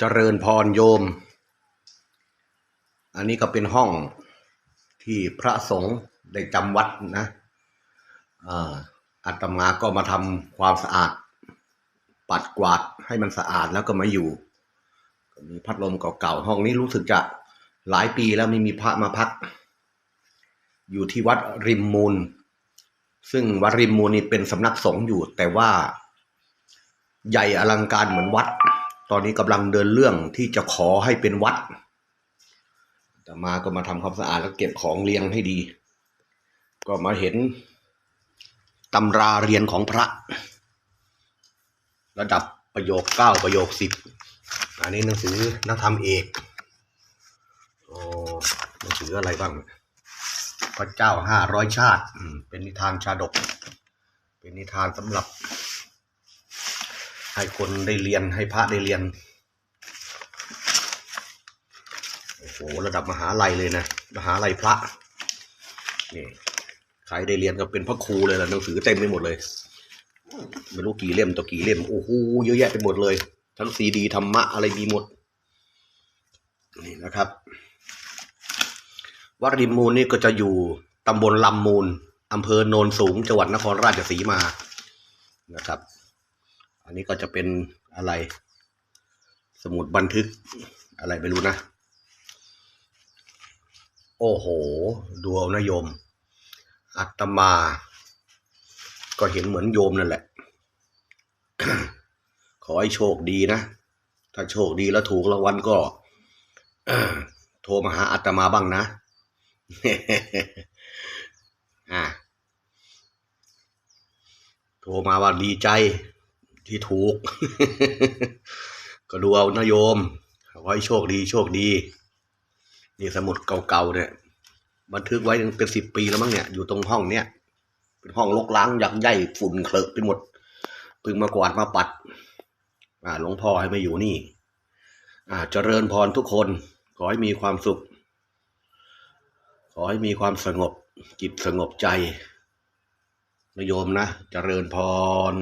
เจริญพรโยม อันนี้ก็เป็นห้องที่พระสงฆ์ได้จำวัดนะอ่าตมาก็มาทำความสะอาด ปัดกวาดให้มันสะอาดแล้วก็มาอยู่ มีพัดลมเก่าๆห้องนี้รู้สึกจะหลายปีแล้วไม่มีพระมาพัก อยู่ที่วัดริมมูล ซึ่งวัดริมมูลนี่เป็นสำนักสงฆ์อยู่ แต่ว่าใหญ่อลังการเหมือนวัด ตอนนี้กำลังเดินเรื่องที่จะขอให้เป็นวัดแต่มาก็มาทำความสะอาดแล้วเก็บของเรียงให้ดี ก็มาเห็นตำราเรียนของพระ ระดับประโยคเก้าประโยคสิบอันนี้หนังสือนักธรรมเอกโอ้หนังสืออะไรบ้าง พระเจ้าห้าร้อยชาติ เป็นนิทานชาดก เป็นนิทานสำหรับ ให้คนได้เรียนให้พระได้เรียน โอ้โห ระดับมหาลัยเลยนะ มหาลัยพระ นี่ ใครได้เรียนก็เป็นพระครูเลยล่ะหนังสือเต็มไปหมดเลย ไม่รู้กี่เล่มต่อกี่เล่ม โอ้โห เยอะแยะไปหมดเลย ทั้งซีดีธรรมะอะไรมีหมด นี่นะครับ วัดริมมูลนี่ก็จะอยู่ตำบลลำมูลอำเภอโนนสูง จังหวัดนครราชสีมา นะครับ อันนี้ก็จะเป็นอะไร สมุดบันทึกอะไรไม่รู้นะ โอ้โห ดูเอานะโยม อัตมา ก็เห็นเหมือนโยมนั่นแหละ ขอให้โชคดีนะ ถ้าโชคดีแล้วถูกรางวัลก็โทรมาหาอาตมาบ้างนะอ่าโทรมาว่าดีใจ ที่ถูก ก็ดูเอานโยมขอให้โชคดีโชคดีนี่สมุดเก่าๆเนี่ย บันทึกไว้เป็นสิบปีแล้วมั้งเนี่ยอยู่ตรงห้องเนี่ยเป็นห้องลกล้างยักใหญ่ฝุ่นเคลอะไปหมดพึ่งมากวาดมาปัด อ่าหลวงพ่อให้มาอยู่นี่ อ่าเจริญพรทุกคน ขอให้มีความสุข ขอให้มีความสงบจิตสงบใจนโยมนะ เจริญพร